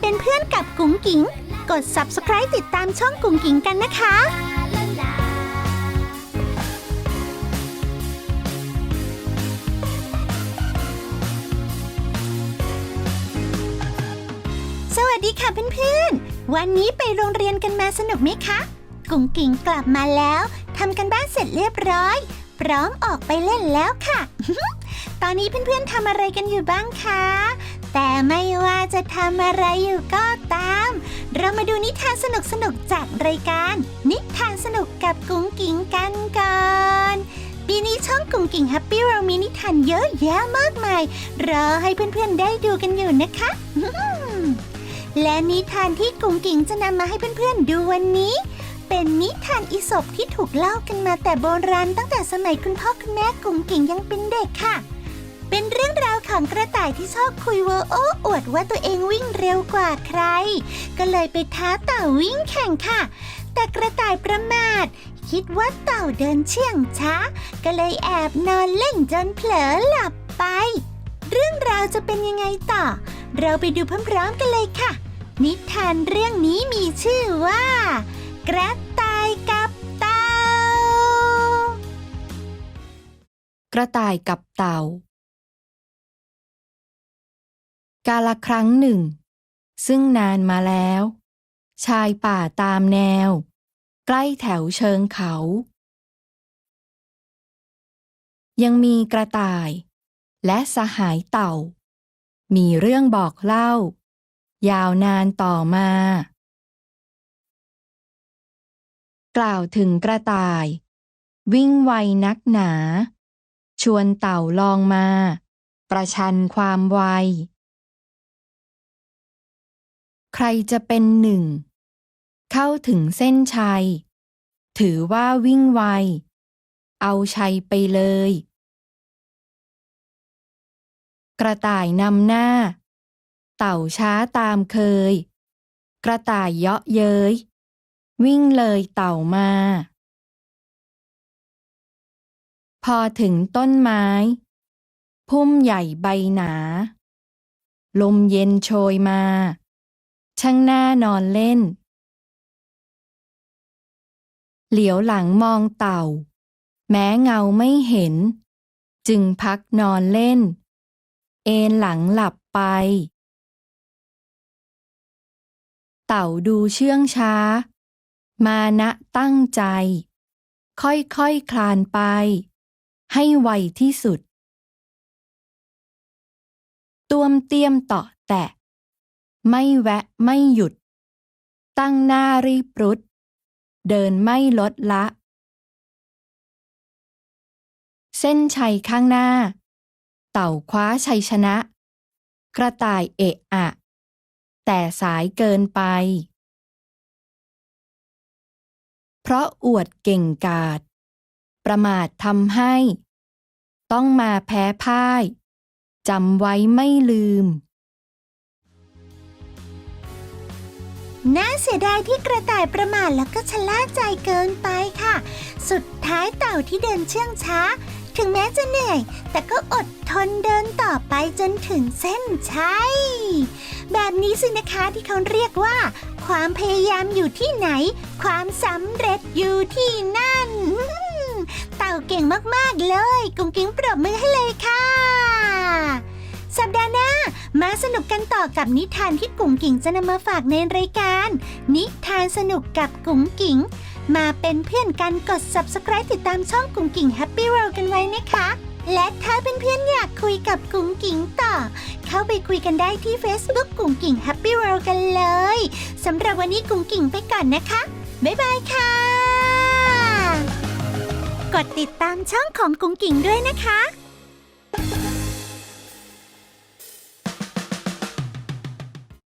เป็นเพื่อนกับกุ๋งกิ๋ง กด subscribe ติดตามช่องกุ๋งกิ๋งกันนะคะสวัสดีค่ะเพื่อนๆ วันนี้ไปโรงเรียนกันมาสนุกไหมคะ กุ๋งกิ๋งกลับมาแล้วทำกันบ้านเสร็จเรียบร้อย พร้อมออกไปเล่นแล้วค่ะ ตอนนี้เพื่อนๆทำอะไรกันอยู่บ้างคะ แต่ไม่ว่าจะทำอะไรอยู่ก็ตาม เรามาดูนิทานสนุกๆจากรายการ นิทานสนุกกับกุ๋งกิ๋งกันก่อนปีนี้ช่องกุ๋งกิ๋งแฮปปี้เรามีนิทานเยอะแยะมากมายรอให้เพื่อนๆได้ดูกันอยู่นะคะ และนิทานที่กุ๋งกิ๋งจะนำมาให้เพื่อนๆดูวันนี้ เป็นนิทานอีสปที่ถูกเล่ากันมาแต่โบราณตั้งแต่สมัยคุณพ่อคุณแม่กุ๋งกิ๋งยังเป็นเด็กค่ะ เป็นเรื่องราวของกระต่ายที่ชอบคุยเวอร์โอ้อวดว่าตัวเองวิ่งเร็วกว่าใคร ก็เลยไปท้าเต่าวิ่งแข่งค่ะ แต่กระต่ายประมาท คิดว่าเต่าเดินเชื่องช้า ก็เลยแอบนอนเล่นจนเผลอหลับไป เรื่องราวจะเป็นยังไงต่อ เราไปดูพร้อมๆกันเลยค่ะ นิทานเรื่องนี้มีชื่อว่า กระต่ายกับเต่า กระต่ายกับเต่า กาลครั้งหนึ่ง ซึ่งนานมาแล้ว ชายป่าตามแนว ใกล้แถวเชิงเขา ยังมีกระต่าย และสหายเต่า มีเรื่องบอกเล่า ยาวนานต่อมา กล่าวถึงกระต่าย วิ่งไวนักหนา ชวนเต่าลองมา ประชันความไว ใครจะเป็นหนึ่ง เข้าถึงเส้นชัย ถือว่าวิ่งไว เอาชัยไปเลย กระต่ายนำหน้า เต่าช้าตามเคย กระต่ายเยาะเย้ย วิ่งเลยเต่ามา พอถึงต้นไม้ พุ่มใหญ่ใบหนา ลมเย็นโชยมา ช่างน่านอนเล่น เหลียวหลังมองเต่า แม้เงาไม่เห็น จึงพักนอนเล่น เอนหลังหลับไป เต่าดูเชื่องช้า มานะตั้งใจ ค่อยๆคคลานไป ให้ไวที่สุด ตวมเตี้ยมต่อแตะ ไม่แวะไม่หยุด ตั้งหน้ารีบรุด เดินไม่ลดละ เส้นชัยข้างหน้า เต่าคว้าชัยชนะ กระต่ายเอะอะ แต่สายเกินไป เพราะอวดเก่งกาจประมาททำให้ ต้องมาแพ้พ่ายจำไว้ไม่ลืม น่าเสียดายที่กระต่ายประมาทแล้วก็ชะล่าใจเกินไปค่ะ สุดท้ายเต่าที่เดินเชื่องช้า ถึงแม้จะเหนื่อย แต่ก็อดทนเดินต่อไปจนถึงเส้นชัย แบบนี้สินะคะที่เขาเรียกว่า ความพยายามอยู่ที่ไหน ความสำเร็จอยู่ที่นั่น เต่าเก่งมากๆเลย กุ้งกิ้งปรบมือให้เลย สนุกกันต่อกับนิทานที่กุ๋งกิ๋งจะนำมาฝากในรายการ นิทานสนุกกับกุ๋งกิ๋งมาเป็นเพื่อนกันกด subscribe ติดตามช่องกุ๋งกิ๋ง Happy World กันไว้นะคะ และถ้าเป็นเพื่อนๆอยากคุยกับกุ๋งกิ๋งต่อ เข้าไปคุยกันได้ที่ Facebook กุ๋งกิ๋ง Happy World กันเลยสำหรับวันนี้กุ๋งกิ๋งไปก่อนนะคะ บ๊ายบายค่ะ กดติดตามช่องของกุ๋งกิ๋งด้วยนะคะ